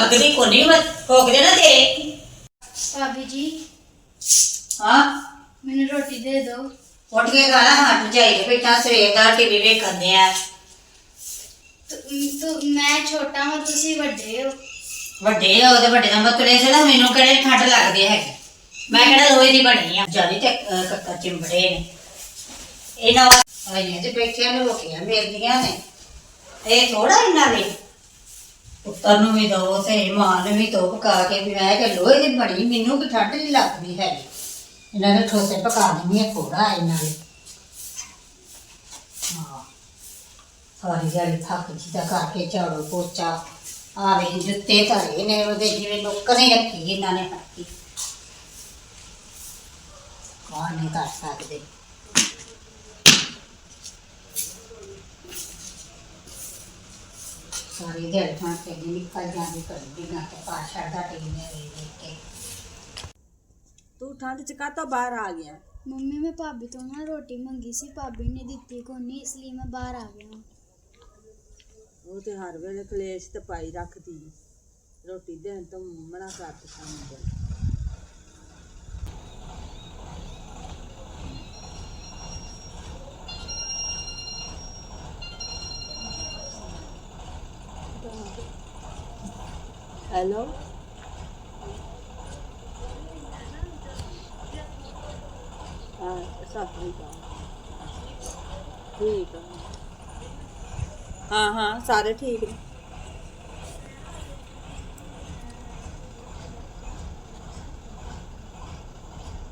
ਲੱਗਦੀ ਕੋਨੀ ਮੈਂ ਠੋਕ ਦੇਣਾ ਤੇਰੇ ਭਾਬੀ ਜੀ ਹਾਂ? ਮੈਨੂੰ ਰੋਟੀ ਦੇ ਦਿਓ ਉੱਠ ਕੇ ਗਾਣਾ ਹੱਟ ਜਾਈਏ ਬੇਟਾ ਸਵੇਰ ਦਾ ਟੀਵੀ ਵੇਖਦੇ ਆ। ਤੂੰ ਤੂੰ- ਮੈਂ ਛੋਟਾ ਹਾਂ ਤੁਸੀਂ ਵੱਡੇ ਹੋ। ਵੱਡੇ ਆ ਉਹਦੇ ਵੱਡੇ ਦਾ ਮਤਲਬ ਸੀ ਨਾ ਮੈਨੂੰ ਕਿਹੜੇ ਠੰਡ ਲੱਗਦੀ ਹੈਗੀ। ਮੈਂ ਕਿਹੜਾ ਲੋਹੇ ਦੀ ਬਣੀ ਆ। ਜਾਨੀ ਤੇ ਅਹ, ਕੱਕਾ ਚਿੰਬੜੇ ਨੇ। ਇਹਨਾਂ ਵਾਲੀਆਂ ਤੇ ਬੈਠਿਆਂ ਨੂੰ ਰੋਟੀਆਂ ਮਿਲਦੀਆਂ ਨੇ। ਇਹ ਥੋੜਾ ਇੰਨਾ ਵੀ ਪੁੱਤਰ ਨੂੰ ਵੀ ਦੋ ਤੇ ਮਾਂ ਨੂੰ ਵੀ ਦੋ ਪਕਾ ਕੇ ਵੀ ਮੈਂ ਕਿ ਲੋਹੇ ਦੀ ਬਣੀ, ਮੈਨੂੰ ਵੀ ਠੰਡ ਨਹੀਂ ਲੱਗਦੀ ਹੈਗੀ ਇਹਨਾਂ ਨੇ ਠੋਸੇ ਪਕਾ ਦਿੰਦੀ ਆ ਥੋੜਾ ਇਹਨਾਂ ਨੇ ਹਾਂ, ਸਾਰੀ ਦਿਹਾੜੀ ਥੱਕ ਜੀ ਦਾ ਕਰਕੇ ਝਾੜੂ ਪੋਚਾ ਆ ਵੇ ਜੁੱਤੇ ਧਰੇ ਨੇ, ਉਹਦੇ ਜਿਵੇਂ ਨੌਕਰ ਹੀ ਰੱਖੀ ਇਹਨਾਂ ਨੇ ਹੱਥੀ। ਕੌਣ ਨਹੀਂ ਕਰ ਸਕਦੇ। ਸਾਰੀ ਦਿਹਾੜੀ ਤੇ ਦੀ ਨਿਕਲ ਜਾਂਦੀ ਕਰਦੀ ਨਾ ਤੇ ਪਾਸ਼ਾ ਦਾ ਟੀਮ ਨੇ ਦੇਖ ਕੇ। ਤੂੰ ਠੰਡ ਚ ਕਾਹਤੋਂ ਬਾਹਰ ਆ ਗਿਆ? ਮੰਮੀ ਮੈਂ ਭਾਬੀ ਤੋਂ ਨਾ ਰੋਟੀ ਮੰਗੀ ਸੀ ਭਾਬੀ ਨੇ ਦਿੱਤੀ ਕੋਈ ਨਹੀਂ ਇਸ ਲਈ ਮੈਂ ਬਾਹਰ ਆ ਗਿਆ ਉਹ ਤੇ ਹਰ ਵੇਲੇ ਕਲੇਸ਼ ਤੇ ਪਾਈ ਰੱਖਦੀ। ਰੋਟੀ ਦੇਣ ਤੋਂ ਮਨਾ ਕਰ ਦਿੱਤਾ ਹਾਂ ਸਤਿ ਸ਼੍ਰੀ ਅਕਾਲ ਠੀਕ ਆ ਹਾਂ ਹਾਂ ਸਾਰੇ ਠੀਕ ਨੇ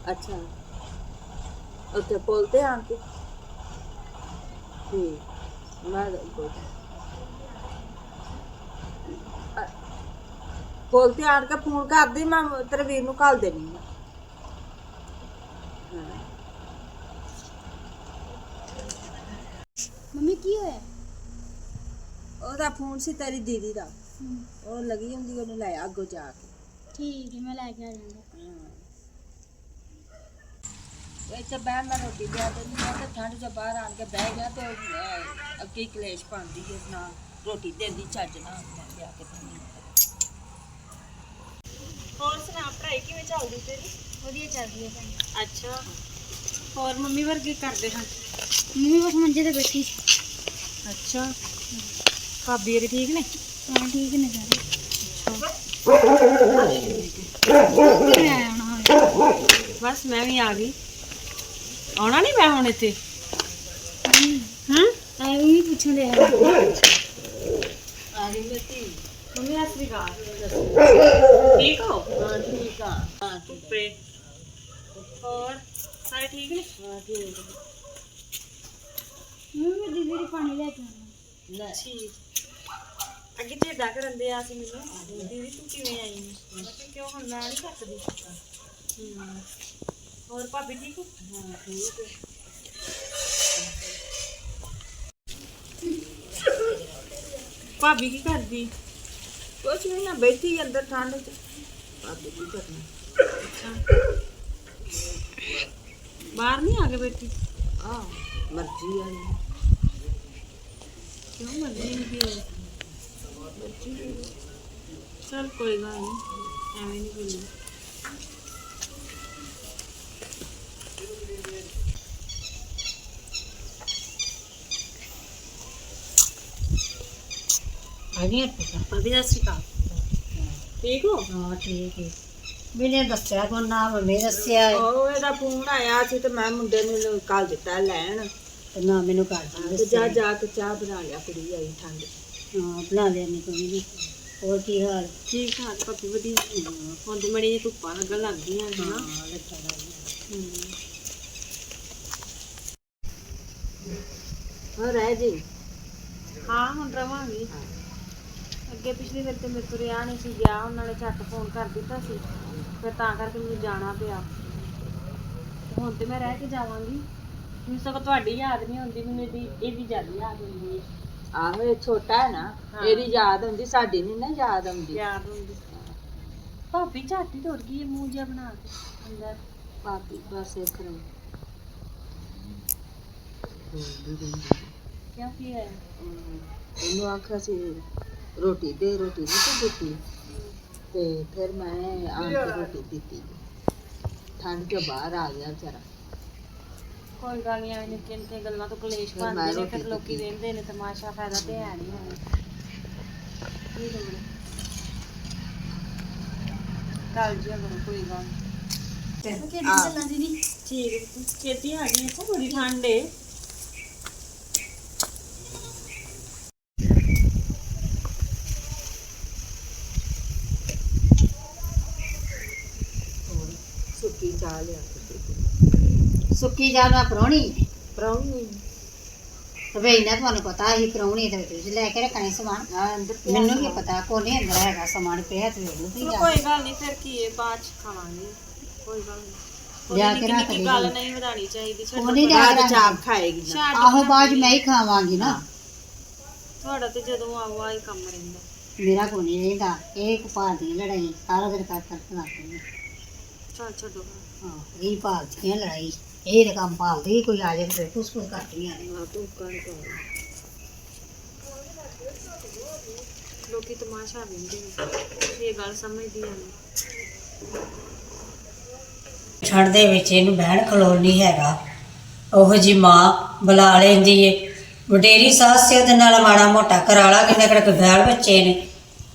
ਅੱਛਾ ਉੱਥੇ ਪੁੱਲ ਤੇ ਆਣ ਕੇ ਠੀਕ ਮੈਂ ਪੁੱਲ ਪੁੱਲ ਤੇ ਆਣ ਕੇ ਫੋਨ ਕਰਦੀ ਮੈਂ ਤੇਰੇ ਵੀਰ ਨੂੰ ਘੱਲ ਦੇਣੀ ਆ। ਹਾਂ ਮੰਮੀ ਕੀ ਹੋਇਆ? ਉਹਦਾ ਫੋਨ ਸੀ ਤੇਰੀ ਦੀਦੀ ਦਾ। ਉਹ ਲੱਗੀ ਹੁੰਦੀ ਉਹਨੂੰ ਲੈ ਆ ਅੱਗੋਂ ਜਾ ਕੇ। ਠੀਕ ਹੈ ਮੈਂ ਲੈ ਕੇ ਆ ਜਾਵਾਂਗਾ ਇੱਥੇ ਬਹਿਣ ਨਾਲ ਰੋਟੀ ਦਿਆ ਤੇ ਨਹੀਂ ਤੇ ਠੰਡ ਚ ਬਾਹਰ ਆਣ ਕੇ ਬਹਿ ਗਿਆ ਤੇ ਅਹ, ਅੱਗੇ ਹੀ ਕਲੇਸ਼ ਪਾਉਂਦੀ ਹੈ ਨਾ ਰੋਟੀ ਦਿੰਦੀ ਚੱਜ ਨਾ ਮੈਂ ਲਿਆ ਕੇ ਦਿੰਦੀ ਹੋਰ ਸੁਣਾ ਪੜ੍ਹਾਈ ਕਿਵੇਂ ਚੱਲਦੀ ਤੇਰੀ? ਵਧੀਆ ਚੱਲ ਰਹੀ ਹੈ ਭੈਣ। ਅੱਛਾ। ਹੋਰ ਮੰਮੀ ਵਰਗੇ ਕਰਦੇ ਹਨ? ਮੰਮੀ ਬਸ ਮੰਜੇ ਤੇ ਬੈਠੀ ਸੀ। ਅੱਛਾ। ਭਾਬੀ ਹੋਰੀ ਠੀਕ ਨੇ? ਹਾਂ ਠੀਕ ਨੇ ਸਾਰੇ। ਆਉਣਾ ਬਸ ਮੈਂ ਵੀ ਆ ਗਈ। ਆਉਣਾ ਨਹੀਂ ਮੈਂ ਹੁਣ ਇੱਥੇ? ਹੂੰ? ਆਏ ਵੀ ਪੁੱਛਣ ਦੇ ਆ ਗਈ ਮੇਰੀ ਅਸਰੀ ਗਾ ਠੀਕ ਹੋ ਹਾਂ ਠੀਕ ਆ ਹਾਂ ਠੀਕ ਧੁੱਪੇ ਹੋਰ ਸਾਰੇ ਠੀਕ ਨੇ ਹਾਂ ਠੀਕ ਮੰਮੀ ਮੈਂ ਦੀਦੀ ਦੀ ਪਾਣੀ ਲੈ ਕੇ ਆਉਣਾ ਲੈ ਠੀਕ ਅੱਗੇ ਢੇਡਾ ਕਰਨ ਦੇ ਆ ਸੀ ਮੈਨੂੰ ਦੀਦੀ ਤੂੰ ਕਿਵੇਂ ਆਈ ਨੀ? ਮੈਂ ਕਿਹਾ ਕਿਉਂ ਹੁਣ ਮੈਂ ਨਹੀਂ ਸਕਦੀ ਹੂੰ ਹੋਰ ਭਾਬੀ ਠੀਕ ਕੁਛ ਨਹੀਂ ਨਾ ਬੈਠੀ ਅੰਦਰ ਠੰਡ ਚ। ਭਾਬੀ ਕੀ ਕਰਨਾ? ਬਾਹਰ ਨਹੀਂ ਆ ਕੇ ਬੈਠੀ? ਆ ਮਰਜ਼ੀ ਆ ਕਿਉਂ ਮਰਜ਼ੀ ਨਹੀਂ ਕੀ ਚਲ ਕੋਈ ਗੱਲ ਨਹੀਂ ਐਵੇਂ ਨਹੀਂ ਬੋਲੀ ਆ ਗਈ ਪੁੱਤਰ ਭਾਬੀ ਦਾ ਸਿਕਾ ਠੀਕ ਹੋ? ਹਾਂ ਠੀਕ ਹੈ। ਮੈਨੇ ਦੱਸਿਆ ਕੋ ਨਾ ਮੰਮੀ ਦੱਸਿਆ ਹੈ, ਉਹ ਇਹਦਾ ਫੋਨ ਆਇਆ ਸੀ ਤੇ ਮੈਂ ਮੁੰਡੇ ਨੂੰ ਕੱਲ ਦਿੱਤਾ ਲੈਣ। ਤੇ ਨਾ ਮੈਨੂੰ ਕਰ ਤੇ ਜਾ ਜਾ ਕੇ ਚਾਹ ਬਣਾ ਲਿਆ ਕੁੜੀ ਆਈ ਠੰਡ। ਹਾਂ ਬਣਾ ਲਿਆ ਨਹੀਂ ਕੋਈ ਨਹੀਂ ਹੋਰ ਕੀ ਹਾਲ? ਠੀਕ ਠਾਕ ਭਾਬੀ ਵਧੀਆ। ਹੁਣ ਤੇ ਮੜੀ ਧੁੱਪਾਂ ਲੱਗਣ ਲੱਗ ਗਈਆਂ ਨੇ ਨਾ। ਹਾਂ ਲੱਗਾ ਹਾਂ ਰਹਿ ਜੀ? ਹਾਂ ਹੁਣ ਰਵਾਂਗੀ। ਅੱਗੇ ਪਿਛਲੀ ਵਾਰ ਤੇ ਮੇਰੇ ਤੋਂ ਰਿਆ ਨਹੀਂ ਸੀ ਗਿਆ ਉਹਨਾਂ ਨੇ ਝੱਟ ਫੋਨ ਕਰ ਦਿੱਤਾ ਸੀ ਫਿਰ ਤਾਂ ਕਰਕੇ ਮੈਨੂੰ ਜਾਣਾ ਪਿਆ। ਹੁਣ ਤੇ ਮੈਂ ਰਹਿ ਕੇ ਜਾਵਾਂਗੀ। ਮੈਨੂੰ ਸਗੋਂ ਤੁਹਾਡੀ ਯਾਦ ਨਹੀਂ ਹੁੰਦੀ ਮੈਨੂੰ ਇਹਦੀ ਇਹਦੀ ਜ਼ਿਆਦਾ ਯਾਦ ਹੁੰਦੀ ਹੈ। ਆਹੋ ਇਹ ਛੋਟਾ ਹੈ ਨਾ ਹਾਂ। ਇਹਦੀ ਯਾਦ ਹੁੰਦੀ ਸਾਡੀ ਨਹੀਂ ਨਾ ਯਾਦ ਆਉਂਦੀ ਯਾਦ ਹੁੰਦੀ। ਭਾਬੀ ਝਾਟੀ ਤੋੜ ਗਈ ਹੈ ਮੂੰਹ ਜਿਹਾ ਬਣਾ ਕੇ ਅੰਦਰ। ਭਾਬੀ ਬਸ ਨੂੰ ਕਿਉਂ ਕੀ ਹੈ ਉਹਨੂੰ ਆਖਿਆ ਸੀ ਰੋਟੀ ਦੇ ਰੋਟੀ ਨਹੀਂ ਤੇ ਦਿੱਤੀ। ਤੇ ਫਿਰ ਮੈਂ ਆਣ ਕੇ ਰੋਟੀ ਦਿੱਤੀ। ਠੰਡ ਚੋਂ ਬਾਹਰ ਆ ਗਿਆ ਵਿਚਾਰਾ। ਕੋਈ ਗੱਲ ਨਹੀਂ ਐਵੇਂ ਨਿੱਕੇ ਨਿੱਕੇ ਗੱਲਾਂ ਤੋਂ ਕਲੇਸ਼ ਫਿਰ ਮੈਂ ਨੇ ਰੋਟੀ ਫਿਰ ਲੋਕੀ। ਵੇਂਦੇ ਨੇ ਤਮਾਸ਼ਾ ਫਾਇਦਾ ਤੇ ਹੈ ਨਹੀਂ ਹੋਣਾ। ਕੀ ਲੋੜ? ਕੱਲ ਜੀ ਕਰੋ ਕੋਈ ਗੱਲ ਨੀ। ਕਿਹੜੀ। ਚੱਲਾਂ ਦੀਦੀ? ਠੀਕ ਛੇਤੀ ਆ ਗਈ ਇੱਥੇ ਬੜੀ ਠੰਡ ਏ ਸੁੱਕੀ ਚਾਹ ਲਿਆ ਕੇ ਦਿੱਤੀ ਸੁੱਕੀ ਜਾ ਨਾ ਪਰੌਣੀ? ਪ੍ਰਾਹੁਣੀ ਵੇ ਇਹਨਾਂ ਤੁਹਾਨੂੰ ਪਤਾ ਹੀ ਪਰੌਣੀ ਤੇ ਤੁਸੀਂ ਲੈ ਕੇ ਰੱਖਣੇ ਸਮਾਨ। ਅੰਦਰ ਮੈਨੂੰ ਕੀ ਪਤਾ ਕੋਨੇ ਅੰਦਰ ਹੈਗਾ ਸਮਾਨ ਪਿਆ ਤੇ ਵੇਖ ਲਓ ਤੁਸੀਂ ਚਲੋ ਜਾ ਕੋਈ ਗੱਲ ਨਹੀਂ ਫਿਰ ਕੀ ਹੈ ਬਾਅਦ ਚ ਖਾਵਾਂਗੇ। ਕੋਈ ਗੱਲ ਨਹੀਂ ਲਿਆ ਕੇ ਰੱਖ ਗੱਲ ਨਹੀਂ ਵਧਾਣੀ ਚਾਹੀਦੀ ਛੱਡੋ ਉਹਨੇ। ਲਿਆ ਕੇ ਚ ਆਪ ਖਾਏਗੀ ਨਾ। ਆਹੋ। ਬਾਅਦ 'ਚ ਮੈਂ ਹੀ ਖਾਵਾਂਗੀ ਨਾ। ਤੁਹਾਡਾ ਤੇ ਜਦੋਂ ਆਓ ਆਈ ਕੰਮ ਰਹਿੰਦਾ। ਮੇਰਾ ਕੋ ਨਹੀਂ ਰਹਿੰਦਾ ਇਹ ਕੋ ਭਾਲਦੀ ਹੈ ਲੜਾਈ ਸਾਰਾ ਦਿਨ ਕਰ ਕਰ ਲੱਗਦੀ ਚੱਲ ਛੱਡੋ। ਪਰਾਂ। ਹਾਂ ਇਹ ਭਾਲਦੀ ਹੈ ਲੜਾਈ ਇਹ ਤਾਂ ਕੰਮ ਭਾਲਦੀ ਕੋਈ ਆ ਜਾਏ ਤੇ ਕੁਛ ਕੁਛ ਕਰਦੀਆਂ ਨੇ। ਆ ਤੂੰ ਕਰ ਕਰ। ਲੋਕੀ ਤਮਾਸ਼ਾ ਵੇਂਦੇ ਨੇ ਇਹ ਗੱਲ ਸਮਝਦੀ ਨਹੀਂ ਛੱਡ ਦੇ ਵਿੱਚ ਇਹਨੂੰ ਬਹਿਣ ਖਲੋਣ ਨਹੀਂ ਹੈਗਾ। ਉਹੋ ਜੀ ਮਾਂ ਬੁਲਾ ਲੈਂਦੀ ਏ। ਵਡੇਰੀ ਸੱਸ ਸੀ ਉਹਦੇ ਨਾਲ ਮਾੜਾ ਮੋਟਾ ਕਰਾਲਾ ਕਿੰਨੇ ਕਿਹੜੇ ਕੋਈ ਬੈਲ ਬੱਚੇ ਨੇ।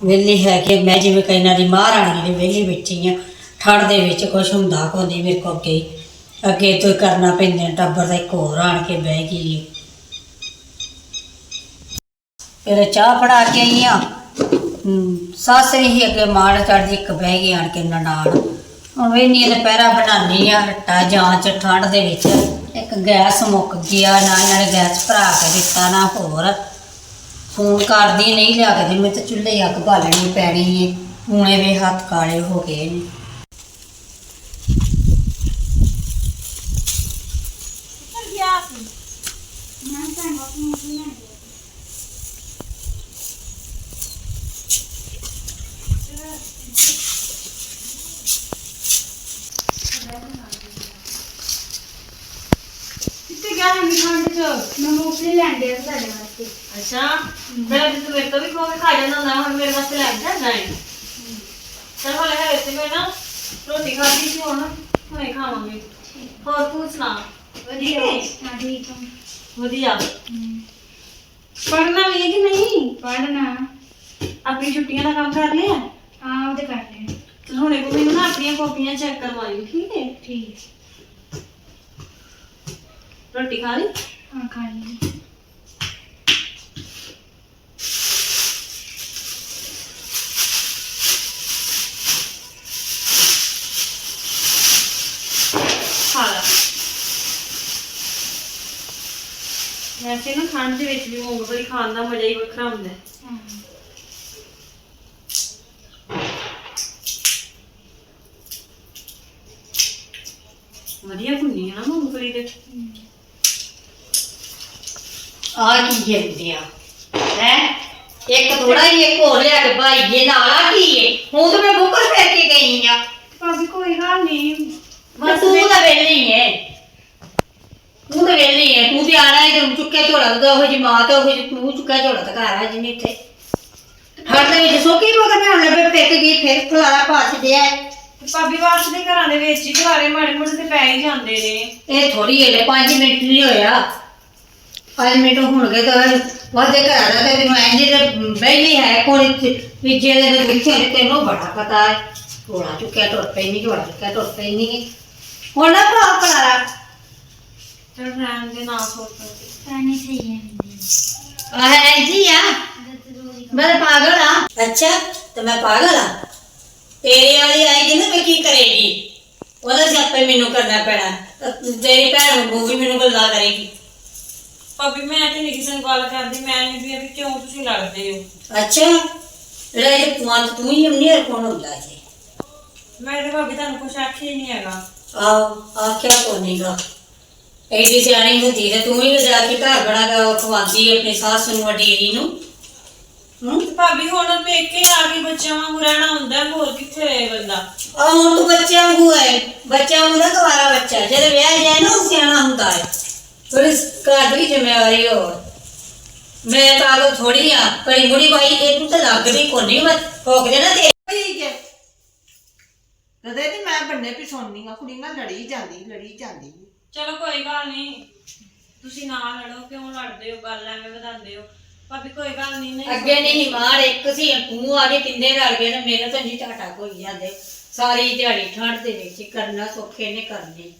ਵਿਹਲੀ ਹੈ ਕਿ ਮੈਂ ਜਿਵੇਂ ਕਈਨਾਂ ਦੀ ਮਹਾਰਾਣੀ ਨੇ ਵਿਹਲੀ ਬੈਠੀ ਆ। ਠੰਡ ਦੇ ਵਿੱਚ ਕੁਛ ਹੁੰਦਾ ਕੋਦੀ ਮੇਰੇ ਕੋ ਅੱਗੇ ਅੱਗੇ ਤੋਂ ਹੀ ਕਰਨਾ ਪੈਂਦਾ ਟੱਬਰ ਦਾ ਇੱਕ ਹੋਰ ਆਣ ਕੇ ਬਹਿ ਗਈ। ਏ ਫਿਰ ਚਾਹ ਫੜਾ ਕੇ ਆਈ ਆ ਹਮ, ਸੱਸ ਹੀ ਅੱਗੇ ਮਾੜ ਚੜਦੀ ਇੱਕ ਬਹਿ ਗਈ ਆਣ ਕੇ ਨਨਾਣ। ਹੁਣ ਵੀ ਇਹ ਦੁਪਹਿਰਾ ਬਣਾਉਣੀ ਆ ਰੱਟਾ ਜਾਂਚ ਠੰਡ ਦੇ ਵਿੱਚ। ਇੱਕ ਗੈਸ ਮੁੱਕ ਗਿਆ ਨਾ ਇਹਨਾਂ ਨੇ ਗੈਸ ਭਰਾ ਕੇ ਦਿੱਤਾ ਨਾ ਹੋਰ। ਫੋਨ ਕਰਦੀ ਨਹੀਂ ਲਿਆ ਕੇ ਦੇ ਮੈਂ ਤਾਂ ਚੁੱਲ੍ਹੇ ਅੱਗ ਬਾਲਣੀ ਪੈਣੀ ਏ ਹੁਣੇ ਵੀ ਹੱਥ ਕਾਲੇ ਹੋ ਗਏ ਨੇ ਮੈਂ ਤਾਂ ਬਾਪੂ ਨੂੰ ਲੈ ਗਿਆ ਕਿੱਥੇ ਗਿਆ ਨਹੀਂ ਠੰਡ ਚ ਮੈਂ ਮੂੰਗਫਲੀ ਲੈਣ ਗਿਆ ਸੀ ਤੁਹਾਡੇ ਵਾਸਤੇ ਅੱਛਾ ਮੇਰਾ ਤੂੰ ਮੇਰੇ ਤੋਂ ਵੀ ਖੋ ਕੇ ਖਾ ਜਾਂਦਾ ਹੁੰਦਾ ਹੁਣ ਮੇਰੇ ਵਾਸਤੇ ਲੈ ਜਾਂਦਾ ਹੈ। ਚਲ ਹਲੇ ਹਲੇ ਤੇ ਮੈਂ ਨਾ ਰੋਟੀ ਖਾਧੀ ਸੀ ਹੁਣ ਹੁਣੇ ਖਾਵਾਂਗੇ। ਹੋਰ ਤੂੰ ਸੁਣਾ ਵਧੀਆ ਹਾਂ ਠੀਕ ਹਾਂ। ਵਧੀਆ। ਪੜਨਾ ਵੀ ਹੈ ਕਿ ਨਹੀਂ? ਪੜਨਾ ਆਪਣੀ ਛੁੱਟੀਆਂ ਦਾ ਕੰਮ ਕਰ ਲਿਆ? ਹਾਂ ਉਹ ਤੇ ਕਰ ਲਿਆ। ਚਲ ਹੁਣੇ ਕੋ ਮੈਨੂੰ ਨਾ ਆਪਣੀਆਂ ਕਾਪੀਆਂ ਚੈੱਕ ਕਰਵਾਈ ਠੀਕ ਹੈ? ਠੀਕ। ਰੋਟੀ ਖਾ ਲਈ? ਹਾਂ ਖਾ ਲਈ ਖਾ ਲਾ ਵੈਸੇ ਨਾ ਠੰਡ ਦੇ ਵਿੱਚ ਵੀ ਮੂੰਗਫਲੀ ਖਾਣ ਦਾ ਮਜ਼ਾ ਹੀ ਵੱਖਰਾ ਹੁੰਦਾ ਹੈ। ਹਾਂ ਵਧੀਆ ਭੁੰਨੀ ਹੈ ਨਾ ਮੂੰਗਫਲੀ ਦੇ ਆ ਕੀ ਜਾਂਦੀ ਆ ਹੈ? ਇੱਕ ਥੋੜਾ ਹੀ ਇੱਕ ਹੋਰ ਲਿਆ ਕੇ ਭਾਈ ਇਹ ਨਾਲ ਆ ਕੀ ਏ? ਹੁਣ ਤਾਂ ਮੈਂ ਬੁੱਕਰ ਫੇਰ ਕੇ ਗਈ ਆ। ਭਾਬੀ ਕੋਈ ਗੱਲ ਨਹੀਂ ਬਸ ਤੂੰ ਤਾਂ ਵੇਲੀ ਏ। ਤੂੰ ਤਾਂ ਵੇਲੀ ਏ ਤੂੰ ਤੇ ਆਣਾ ਹੈ ਤੇ ਚੁੱਕਿਆ ਝੋਲਾ ਤੇ ਉਹ ਜੀ ਮਾਂ ਤੇ ਉਹ ਜੀ ਤੂੰ ਚੁੱਕਿਆ ਝੋਲਾ ਤੇ ਘਰ ਆ ਜਿੰਨੀ ਇੱਥੇ। ਹਰ ਦੇ ਵਿੱਚ ਸੋਕੀ ਮਗਰ ਹੁਣ ਲੱਭੇ ਪਿੱਕ ਗਈ ਫਿਰ ਖਲਾਰਾ ਪਾਸ ਦਿਆ ਭਾਬੀ ਵਾਸ ਦੇ ਘਰਾਂ ਦੇ ਵਿੱਚ ਹੀ ਘਰਾਰੇ ਮਾੜੇ ਮੋਟੇ ਤੇ ਪੈ ਹੀ ਜਾਂਦੇ ਨੇ। ਇਹ ਥੋੜੀ ਇਹਲੇ 5 ਮਿੰਟ ਨਹੀਂ ਹੋਇਆ। 5 ਮਿੰਟ ਹੁਣ ਗਏ ਤਾਂ ਵਾਦੇ ਘਰ ਆ ਤੇ ਮੈਨੂੰ ਐਂਦੇ ਤੇ ਬੈਲੀ ਹੈ ਕੋਲ ਤੀਜੇ ਦੇ ਵਿੱਚ ਤੇ ਤੈਨੂੰ ਬੜਾ ਪਤਾ ਹੈ। ਝੋਲਾ ਚੁੱਕਿਆ ਟੁੱਟ ਪਈ ਨਹੀਂ ਝੋਲਾ ਚੁੱਕਿਆ ਟੁੱਟ ਪਈ ਨਹੀਂ ਹੁਣ ਨਾ ਭਰਾ ਖਲਾਰਾ ਚਲ ਰਹਿਣ ਦੇ ਨਾ ਸੋਚ ਪਾਣੀ ਸਹੀ ਹੈ ਆਹ ਐਂਜੀ ਆ ਹੀ ਮੈਂ ਪਾਗਲ ਆ ਅੱਛਾ ਤੇ ਮੈਂ ਪਾਗਲ ਆ ਤੇਰੇ ਵਾਲੀ ਆਏਗੀ ਨਾ ਮੈਂ ਕੀ ਕਰੇਗੀ ਉਹਦਾ ਸਿਆਪੇ ਮੈਨੂੰ ਕਰਨਾ ਪੈਣਾ ਤੇਰੀ ਭੈਣ ਨੂੰ ਵੀ ਮੈਨੂੰ ਗੱਲਾਂ ਕਰੇਗੀ ਭਾਬੀ ਮੈਂ ਤੇ ਨਹੀਂ ਕਿਸੇ ਨੂੰ ਗੱਲ ਕਰਦੀ ਮੈਂ ਨਹੀਂ ਵੀ ਵੀ ਕਿਉਂ ਤੁਸੀਂ ਲੜਦੇ ਹੋ ਅੱਛਾ ਜਿਹੜਾ ਇਹ ਪੁਆੰਤ ਤੂੰ ਹੀ ਅਮਨੀਰ ਕੋਣ ਹੁੰਦਾ ਜੀ ਮੈਂ ਤੇ ਭਾਬੀ ਤੁਹਾਨੂੰ ਕੁਛ ਆਖਿਆ ਹੀ ਨਹੀਂ ਹੈਗਾ ਆਹ ਆਖਿਆ ਕੋ ਐਡੀ ਸਿਆਣੀ ਹੁੰਦੀ ਤੇ ਤੂੰ ਹੀ ਜਾ ਕੇ ਘਰ ਬਣਾ ਕੇ ਖਵਾਉਂਦੀ ਆਪਣੀ ਸੱਸ ਨੂੰ ਵਡੀਰੀ ਨੂੰ। ਹੂੰ? ਤੇ ਭਾਬੀ ਹੁਣ ਪੇਕੇ ਆ ਕੇ ਬੱਚਿਆਂ ਵਾਂਗੂ ਰਹਿਣਾ ਹੁੰਦਾ ਹੈ, ਹੋਰ ਕਿੱਥੇ ਰਹੇ ਬੰਦਾ? ਆ ਹੁਣ ਤੂੰ ਬੱਚਿਆਂ ਵਾਂਗੂ ਹੈ ਬੱਚਿਆਂ ਵਾਂਗੂ ਨਾ ਕੁਆਰਾ ਬੱਚਾ ਜਦੋਂ ਵਿਆਹ ਜਾਏ ਨਾ ਉਹ ਸਿਆਣਾ ਹੁੰਦਾ ਹੈ। ਥੋੜੀ ਘਰ ਦੀ ਜ਼ਿੰਮੇਵਾਰੀ ਹੋ ਮੈਂ ਤਾਂ ਆਲੋ ਥੋੜੀ ਆ ਕੜੀ ਮੁੜੀ ਬਾਈ ਇਹ ਤੂੰ ਤਾਂ ਲੱਗਦੀ ਕੋਨੀ ਮੈਂ ਠੋਕ ਦੇਣਾ ਤੇ ਠੀਕ ਹੈ। ਕਦੇ ਨਹੀਂ ਮੈਂ ਬੰਨੇ ਵੀ ਸੁਣਨੀ ਆ ਕੁੜੀ ਨਾਲ ਲੜੀ ਜਾਂਦੀ ਲੜੀ ਜਾਂਦੀ। ਚਲੋ ਕੋਈ ਗੱਲ ਨਹੀਂ ਤੁਸੀਂ ਨਾ ਲੜੋ ਕਿਉਂ ਲੜਦੇ ਹੋ ਗੱਲ ਐਵੇਂ ਵਧਾਉਂਦੇ ਹੋ। ਭਾਬੀ ਕੋਈ ਗੱਲ ਨਹੀਂ ਨਹੀਂ ਅੱਗੇ ਨਹੀਂ ਮਾਰ ਇੱਕ ਸੀ ਤੂੰ ਆ ਕੇ ਤਿੰਨੇ ਰਲ ਗਏ ਤੇ ਮੇਰੇ ਤਾਂ ਜੀ ਝਾਟਾ ਕੋਈ ਜਾਂਦੇ ਸਾਰੀ ਦਿਹਾੜੀ ਠੰਡ ਦੇ ਵਿੱਚ ਹੀ ਕਰਨਾ ਸੌਖੇ ਨੇ ਕਰਨੀ।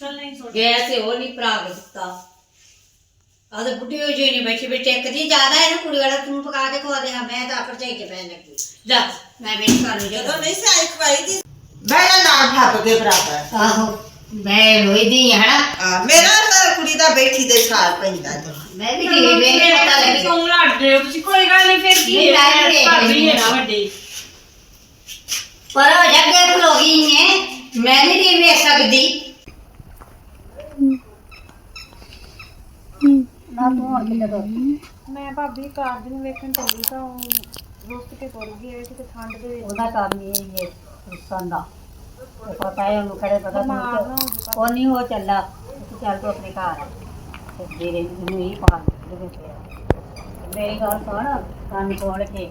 ਚੱਲ ਨਹੀਂ ਸੁਣ ਗੈਸ ਤੇ ਉਹ ਨਹੀਂ ਭਰਾ ਕੇ ਦਿੱਤਾ। ਆਹ ਤਾਂ ਬੁੱਢੀ ਹੋ ਜੀ ਨਹੀਂ ਬੈਠੀ ਬੈਠੀ ਇੱਕ ਦੀ ਜ਼ਿਆਦਾ ਹੈ ਨਾ ਕੁੜੀ ਵਾਲਾ ਤੂੰ ਪਕਾ ਕੇ ਖਵਾ ਦੇ ਹਾਂ ਮੈਂ ਤਾਂ ਆਪਰ ਕੇ ਪੈਣ ਲੱਗੀ। ਜਾ ਮੈਂ ਵੀ ਕਰ ਲਈ ਜਦੋਂ ਨਹੀਂ ਸਾਈ ਖਵਾਈ ਦੀ ਬਹਿਣਾ ਨਾਲ ਠੱਪ ਦੇ ਬਰਾਬਰ ਆਹੋ। ਮੈਂ ਰੋਈਦੀ ਆ ਮੇਰਾ ਤਾਂ ਕੁੜੀ ਦਾ ਬੈਠੀ ਦੇ ਪੈਂਦਾ ਜੀ ਮੈਂ ਵੀ ਪਤਾ ਲੱਗੀ। ਲੜਦੇ ਹੋ? ਤੁਸੀਂ ਕੋਈ ਗੱਲ ਨਹੀਂ ਫਿਰ ਕੀ ਨਹੀਂ, ਲੜ ਰਹੇ ਹਾਂ। ਭਾਬੀ ਹੈ ਨਾ ਵੱਡੀ। ਪਰ ਹੋ ਜਾ ਕੇ ਖਲੋ ਗਈ ਹੈ ਮੈਂ ਨਹੀਂ ਵੇਖ ਸਕਦੀ। ਨਾ ਤੂੰ ਦੋ ਮੈਂ ਭਾਬੀ ਕਾਰਜ ਨੂੰ ਵੇਖਣ ਚੱਲੀ ਤਾਂ ਉਹ ਰੁੱਸ ਕੇ ਤੁਰ ਗਈ ਇਹ ਕਿਤੇ ਠੰਡ ਦੇ ਵਿੱਚ। ਉਹਦਾ ਕੰਮ ਹੀ ਇਹ ਰੁੱਸਣ ਦਾ। ਤੇ ਪਤਾ ਹੈ ਉਹਨੂੰ ਕਿਹੜੇ ਪਤਾ ਬਿਮਾਰ ਨਾ ਹੋ ਤੂੰ ਜਾਊ। ਉਹ ਨਹੀਂ ਹੋ ਚੱਲਾ ਤੂੰ ਚੱਲ ਤੂੰ ਆਪਣੇ ਘਰ। ਤੇ ਮੇਰੇ ਨੂੰ ਹੀ ਪਾ ਦੇ ਮੇਰੀ ਗੱਲ ਸੁਣ ਕੰਨ ਖੋਲ ਕੇ।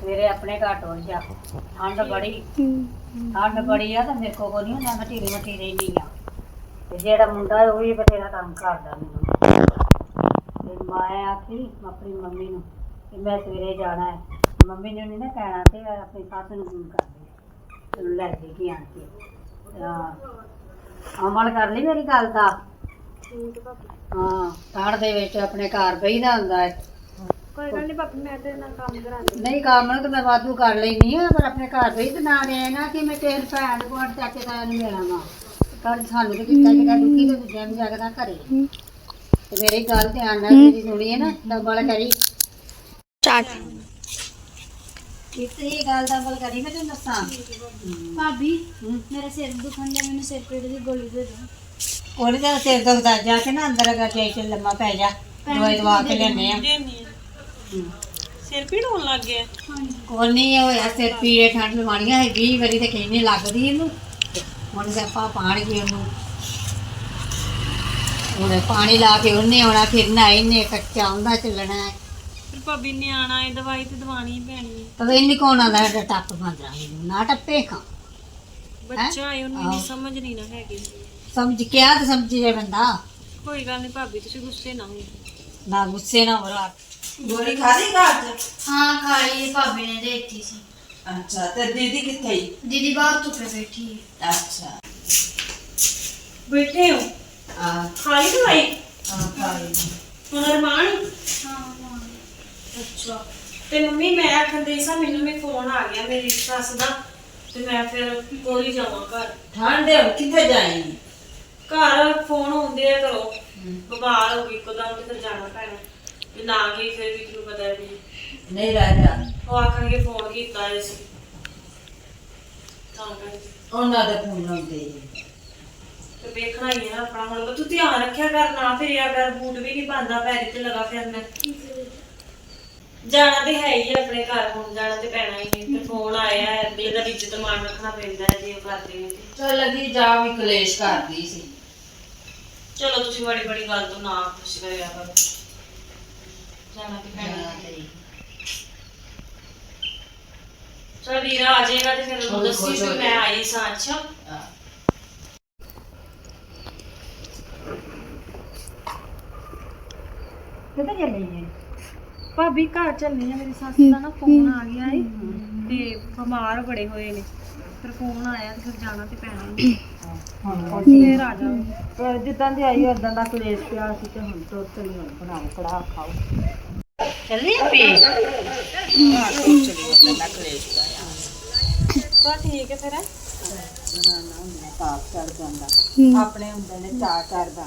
ਸਵੇਰੇ ਆਪਣੇ ਘਰ ਟੋਲ ਜਾ। ਠੰਡ ਬੜੀ। ਠੰਡ ਬੜੀ ਆ ਤਾਂ ਮੇਰੇ ਕੋਲ ਕੋਈ ਨਹੀਂ ਹੁੰਦਾ। ਮੈਂ ਢੀਰੀ ਮੱਠੀ ਰਹਿੰਦੀ ਆ ਤੇ ਜਿਹੜਾ ਮੁੰਡਾ ਉਹ ਵੀ ਬਥੇਰਾ ਕੰਮ ਕਰਦਾ ਮੈਨੂੰ। ਤੇ ਮੈਂ ਆਖੀ ਆਪਣੀ ਮੰਮੀ ਨੂੰ ਕਿ ਮੈਂ ਸਵੇਰੇ ਜਾਣਾ ਹੈ। ਮੰਮੀ ਨੇ ਨਹੀਂ ਨਾ ਕਹਿਣਾ ਤੇ ਆਪਣੀ ਸੱਸ ਨੂੰ ਫੋਨ ਕਰ ਤੈਨੂੰ ਲੈ ਕੇ ਕੀ ਆਂਟੀ। ਹਾਂ। ਅਮਲ ਕਰ ਲਈ ਮੇਰੀ ਗੱਲ ਦਾ ਹਾਂ ਠੰਡ ਦੇ ਵਿੱਚ ਆਪਣੇ ਘਰ ਬਈਦਾ ਹੁੰਦਾ ਹੈ। ਕੋਈ ਗੱਲ ਨਹੀਂ ਭਾਬੀ ਮੈਂ ਤੇ ਨਾਲ ਕੰਮ ਕਰਾਂਗੀ ਨਹੀਂ ਕੰਮ ਨੂੰ ਤਾਂ ਮੈਂ ਵਾਧੂ ਕਰ ਲੈਣੀ ਆ ਪਰ ਆਪਣੇ ਘਰ ਬਈ ਤੇ ਨਾ ਰਹੇ ਨਾ ਕਿ ਮੈਂ ਤੇਲ ਭੈਣ ਕੋਲ ਚਾਚੇ ਤਾਇਆ ਨੂੰ ਮਿਲਾਂ ਵਾ। ਕੱਲ ਸਾਨੂੰ ਤੇ ਕਿੱਤਾ ਜਿਹੜਾ ਦੁਖੀ ਤੇ ਦੂਜਿਆਂ ਨੂੰ ਜਗਦਾ ਘਰੇ। ਤੇ ਮੇਰੀ ਗੱਲ ਧਿਆਨ ਨਾਲ ਮੇਰੀ ਸੁਣੀਏ ਨਾ ਡਬਲ ਕਰੀ। ਚਾਟ ਕਿਤੇ ਇਹ ਗੱਲ ਡਬਲ ਕਰੀ ਮੈਂ ਤੈਨੂੰ ਦੱਸਾਂ। ਭਾਬੀ। ਮੇਰਾ ਸਿਰ ਦੁਖਣ ਦਾ ਮੈਨੂੰ ਸਿਰ ਪੀੜ ਦੀ ਗੋਲੀ ਦੇ ਦਿਓ। ਉਹਨੇ ਤਾਂ ਸਿਰ ਦੁਖਦਾ ਜਾ ਕੇ ਨਾ ਅੰਦਰ ਅਗਰ ਜਾਈ ਤੇ ਲੰਮਾ ਪੈ ਜਾ ਦਵਾਈ ਦਵਾ ਕੇ ਲੈਣੇ ਆ। ਸਿਰ ਪੀੜ ਹੋਣ ਲੱਗ ਗਿਆ। ਕੋਈ ਨਹੀਂ ਹੋਇਆ ਸਿਰ ਪੀੜੇ ਠੰਡ ਲਵਾਣੀਆਂ ਹੈ 20 ਵਾਰੀ ਤੇ ਕਹਿੰਨੇ ਲੱਗਦੀ ਇਹਨੂੰ। ਹੁਣ ਤੇ ਆਪਾਂ ਪਾਣੀ ਉਹਨੂੰ। ਉਹਨੇ ਪਾਣੀ ਲਾ ਕੇ ਉਹਨੇ ਆਉਣਾ ਫਿਰਨਾ ਇਹਨੇ ਕੱਚਾ ਹੁੰਦਾ ਚੱਲਣਾ ਹੈ। ਫਿਰ ਭਾਬੀ ਨੇ ਆਣਾ ਇਹ ਦਵਾਈ ਤੇ ਦਵਾਣੀ ਪੈਣੀ ਹੈ। ਤਾਂ ਇੰਨੀ ਕੋਣ ਆਉਂਦਾ ਹੈ ਟੱਪ ਮੰਦਰਾ ਮੈਨੂੰ ਨਾ ਟੱਪੇ ਖਾਂ ਬੱਚਾ ਹੈ? ਉਹਨੂੰ ਇੰਨੀ ਆਹੋ। ਸਮਝ ਨਹੀਂ ਨਾ ਹੈਗੀ। ਸਮਝ ਕਿਆ ਤੇ ਸਮਝ ਜੇ ਬੰਦਾ। ਕੋਈ ਗੱਲ ਨਹੀਂ ਭਾਬੀ ਤੁਸੀਂ ਗੁੱਸੇ ਨਾ ਹੋਈਓ ਨਾ ਗੁੱਸੇ ਨਾ ਹੋ ਰਹਾ ਗੋਲੀ ਖਾਦੀ ਘਰ ਚ ਹਾਂ ਖਾਲੀ ਭਾਬੀ ਨੇ ਦੇ ਦਿੱਤੀ ਸੀ। ਅੱਛਾ ਤੇ ਦੀਦੀ ਕਿੱਥੇ ਹੀ ਦੀਦੀ ਬਾਹਰ ਧੁੱਪੇ ਬੈਠੀ ਹੈ। ਅੱਛਾ। ਬੈਠੇ ਹੋ? ਆ ਖਾਲੀ ਦਵਾਈ? ਆ ਖਾਈ। ਹੁਣ ਅਰਮਾਨ? ਹਾਂ ਹਾਂ। ਅੱਛਾ। ਤੇ ਮੰਮੀ ਮੈਂ ਆਖਣ ਦੇ ਸਾਂ ਮੈਨੂੰ ਵੀ ਫੋਨ ਆ ਗਿਆ ਮੇਰੀ ਸੱਸ ਦਾ ਤੇ ਮੈਂ ਫਿਰ ਕੋਲ ਹੀ ਜਾਵਾਂ ਘਰ। ਠੰਡ ਦੇ ਕਿੱਥੇ ਜਾਏਂਗੀ? ਘਰ ਫੋਨ ਹੁੰਦੇ ਆ ਕਰੋ ਬਿਮਾਰ ਹੋ ਗਈ ਕਦਮ ਤੇ ਫਿਰ ਜਾਣਾ ਪੈਣਾ ਤੇ ਨਾ ਗਈ ਫਿਰ ਵੀ ਤੁਹਾਨੂੰ ਪਤਾ ਹੈ ਵੀ। ਨਹੀਂ ਰਹਿ ਜਾ। ਉਹ ਆਖਣਗੇ ਫੋਨ ਕੀਤਾ ਇਸ ਤਾਂ ਕਰਕੇ। ਉਹਨਾਂ ਦੇ ਫੋਨ ਲਾਉਂਦੇ ਤੇ ਵੇਖਣਾ ਹੀ ਹੈ ਨਾ ਆਪਣਾ ਹੁਣ। ਤੂੰ ਧਿਆਨ ਰੱਖਿਆ ਕਰ ਨਾ ਫਿਰਿਆ ਕਰ ਬੂਟ ਵੀ ਨਹੀਂ ਪਾਉਂਦਾ ਪੈਰੀ ਤੇ ਲਗਾ ਫਿਰਨਾ ਜਾਣਾ ਤੇ ਹੈ ਹੀ ਆ ਆਪਣੇ ਘਰ ਹੁਣ ਜਾਣਾ ਤੇ ਪੈਣਾ ਹੀ ਹੈ ਤੇ ਫੋਨ ਆਇਆ ਹੈ ਵੀ ਇਹਦਾ ਇੱਜ਼ਤ ਮਾਨ ਰੱਖਣਾ ਪੈਂਦਾ ਹੈ ਜੇ ਉਹ ਕਰਦੇ ਨੇ। ਤੇ। ਚੱਲ ਲੱਗੀ ਜਾ ਵੀ ਕਲੇਸ਼ ਕਰਦੀ ਸੀ। ਚਲੋ ਤੁਸੀਂ ਬੜੀ ਬੜੀ ਗੱਲ ਤੋਂ ਨਾ ਖੁਸ਼ ਕਰਿਆ ਕਰੋ। ਜਾਣਾ ਤੇ ਪੈਣਾ ਹੀ ਹੈ। ਚਲ ਵੀਰਾ ਆ ਜਾਏਗਾ ਤੇ ਫਿਰ ਉਹਨੂੰ ਦੱਸੀ ਵੀ ਮੈਂ ਆਈ ਸਾਂ ਅੱਛਾ? ਹਾਂ। ਕਿੱਥੇ ਚੱਲੀ ਹੈ ਭਾਬੀ ਘਰ ਚੱਲਣੀ ਆ ਮੇਰੀ ਸੱਸ ਦਾ ਨਾ ਫੋਨ ਆ ਗਿਆ ਏ। ਤੇ ਬਿਮਾਰ ਬੜੇ ਹੋਏ ਨੇ। ਫਿਰ ਫੋਨ ਆਇਆ ਤੇ ਫਿਰ ਜਾਣਾ ਤੇ ਪੈਣਾ ਹੀ ਹੁਣ ਫੇਰ ਆ ਪਰ ਜਿੱਦਾਂ ਦੀ ਆਈ ਉਦਾਂ ਦਾ ਕਲੇਸ਼ ਪਿਆ ਸੀ ਤੇ ਹੁਣ ਤੋਂ ਚਲੀ ਹੁਣ ਬਣਾਓ ਕੜਾ ਖਾਓ। ਚੱਲੀ ਪੀ ਤਾਂ ਠੀਕ ਹੈ ਫਿਰ। ਨਾ ਨਾ ਹੁੰਦਾ ਤਾਪ ਚੜ ਜਾਂਦਾ ਆਪਣੇ ਹੁੰਦੇ ਨੇ ਚਾਹ ਚੜਦਾ